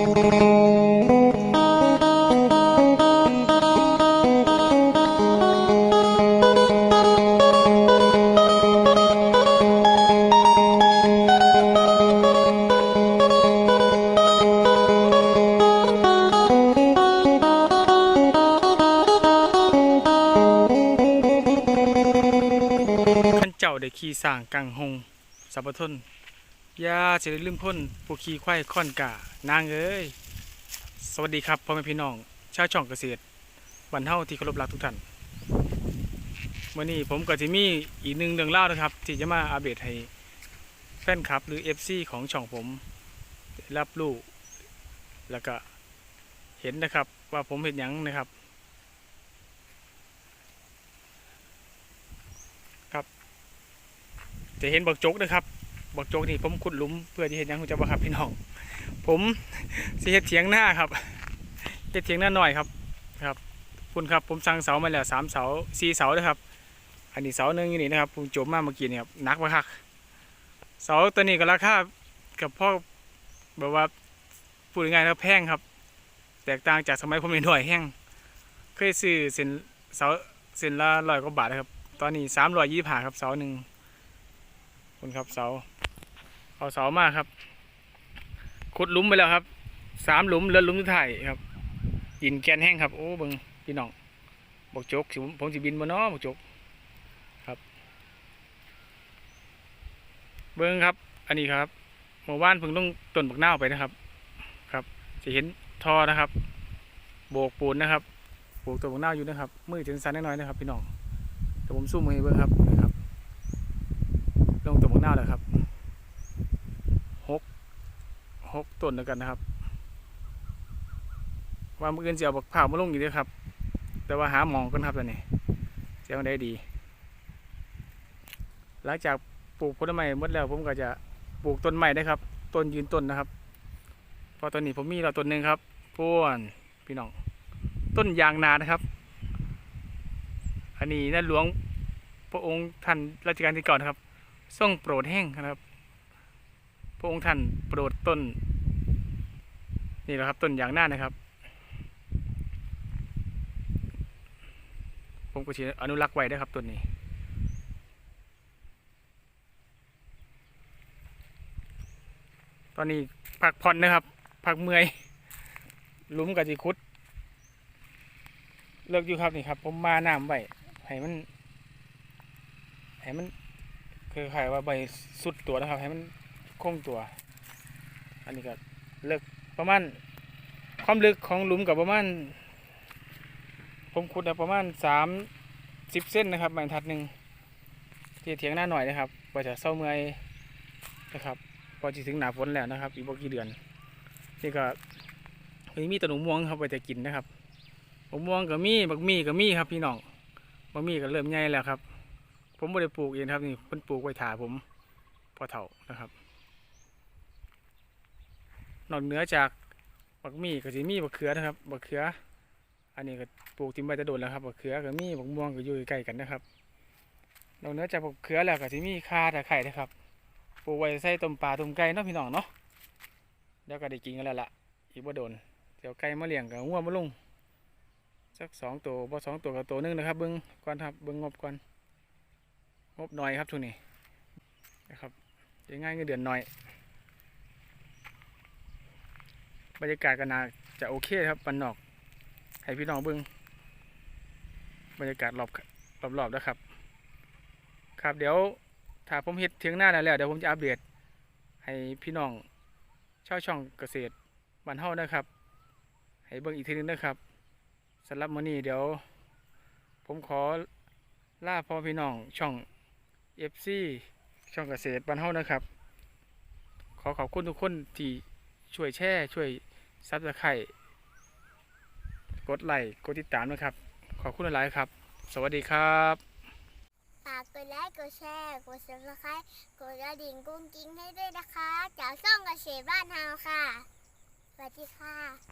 ขันเจ้าได้ขี่สร้างกังหงสัพพทนยาจะได้ลืมพ้นผู้ขี่ควายค่อนกา นางเอ้ย สวัสดีครับพ่อแม่พี่น้อง ชาวช่องเกษตรบรรเทาที่เคารพรักทุกท่านวันนี้ผมก็จะมีอีกหนึ่งเรื่องเล่านะครับ ที่จะมาอัปเดตให้แฟนคลับ หรือ FC ของช่องผม รับรู้แล้วก็เห็นนะครับ ว่าผมเห็นหยังนะครับ ครับ จะเห็นบักจกนะครับบักจกนี่ผมขุดหลุมเพื่อที่เห็นอยังคุณจะบ่ครับพี่น้อง ผมสิเฮ็ดเถียงหน้าครับเฮ็ดเถียงหน้าหน่อยครับครับคุณครับผมสั่งเสามาแล้วสามเสาสี่เสาเลยครับ อันนี้เสาหนึ่งอยู่นี่นะครับผมจมมาเมื่อกี้นี่ครับนักมากครับเสาตัวนี้ก็ราคากับพ่อแบบว่าพูดง่ายๆแล้วแพงครับ แตกต่างจากสมัยผมเป็นหน่วยแห้งเคยซื้อเส้นเสาเส้นละร้อยกว่าบาทนะครับ ตอนนี้สามร้อยยี่สิบห้าครับเสาหนึ่งคุณครับเสาเอาเสามาครับ ขุดหลุมไปแล้วครับสามหลุมเลือหลุมสุดท้ายครับดินแกนแห้งครับโอ้เบิงพี่น้องบอกจกผมสิบินบนน้อบอกจกครับ เบิ้งครับ อันนี้ครับเมื่อวานเพิ่งลงต้นบักนาวไปนะครับ ครับจะเห็นทอนะครับ โบกปูนนะครับโบกตัวบักนาวอยู่นะครับมือจะสั่นน้อยนะครับ พี่น้องเดี๋ยวผมซูมมือเบิ้งครับนะครับ ลงตัวบักหน้าวแล้วครับหกหก ต้นแล้วกันนะครับ ว่าเมื่ออื่นจะเอาบักผ่าวมาลงอยู่ด้วยครับ แต่ว่าหาหมองกันครับตอนนี้จะเอาได้ดี หลังจากปลูกผลไม้หมดแล้ว ผมก็จะปลูกต้นใหม่ได้ครับ ต้นยืนต้นนะครับ พอตอนนี้ผมมีเราต้นหนึ่งครับพ่วนพี่น้อง ต้นยางนานะครับ อันนี้นั่นหลวงพระองค์ท่านรัชกาลที่ก่านะครับทรงโปรดแห้งนะครับ พระองค์ท่านโปรดต้น นี่แหละครับต้นยางหน้านะครับ ผมก็จะอนุรักษ์ไว้ได้ครับต้นนี้ตอนนี้พักผ่อนนะครับพักเมื่อยลุมกับจีคุด เลิกอยู่ครับนี่ครับ ผมมาน้ำไว้ให้มันให้มันคือขายว่าใบสุดตัวนะครับ ให้มันคงตัว อันนี้ก็เลิก ประมาณความลึกของหลุมกับประมาณ ผมขุดประมาณสามสิบเส้นนะครับบรรทัดหนึ่งที่เถียงหน้าหน่อยนะครับกว่าจะเศร้าเมื่อยนะครับพอจะถึงหนาฝนแล้วนะครับอีกบ่กี่เดือนนี่ก็มีมีแตะหนูม่วงครับไว้จะกินนะครับบักม่วงก็มีบักมี่ก็มีครับพี่น้องบักมีก็เริ่มใหญ่แล้วครับ ผมไม่ได้ปลูกเองครับนี่เพิ่นปลูกไว้ถาผมพอเถ่านะครับ นอกเหนือจากบักมี่ก็จะมีบักเขือนะครับบักเขือ อันนี้ก็ปลูกทิ้งไว้จะโดนแล้วครับบักเขือก็มีบักม่วงก็อยู่ใกล้กันนะครับนอกเหนือจากบักเขือแล้วก็จะมีคาตะไคร้นะครับปลูกไว้ใส่ต้มปลาต้มไก่เนาะพี่น้องเนาะเดี๋ยวก็ได้กินกันแล้วล่ะอีกบ่โดนเดี๋ยวไก่มาเลี้ยงกับงัวมาลงสักสองตัวบ่สองตัวกับตัวหนึงนะครับเบิ้งก่อนครับเบิ้งงบก่อนงบหน่อยครับช่วงนี้นะครับจะง่ายเงินเดือนหน่อย บรรยากาศก็น่าจะโอเคครับปันนอก ให้พี่น้องเบิ้งบรรยากาศรอบรอบๆนะครับ ครับเดี๋ยวถ้าผมเฮ็ดเทียงหน้าแล้วแล้วเดี๋ยวผมจะอัปเดตให้พี่น้องชาวช่องเกษตรบ้านเฮานะครับ ให้เบิ่งอีกทีหนึงนะครับสำหรับมื้อนี้เดี๋ยว ผมขอลาพ่อพี่น้องช่อง FC ช่องเกษตรบ้านเฮานะครับ ขอขอบคุณทุกคนที่ช่วยแชร์ช่วย ซับสไครต์กดไลค์กดติดตามนะครับ ขอบคุณหลายๆครับ สวัสดีครับฝากกดไลค์กดแชร์กดซับสไครต์กดกระดิ่งกุ้งกิ้งให้ด้วยนะคะ จากช่องเกษตรบ้านเฮาค่ะสวัสดีค่ะ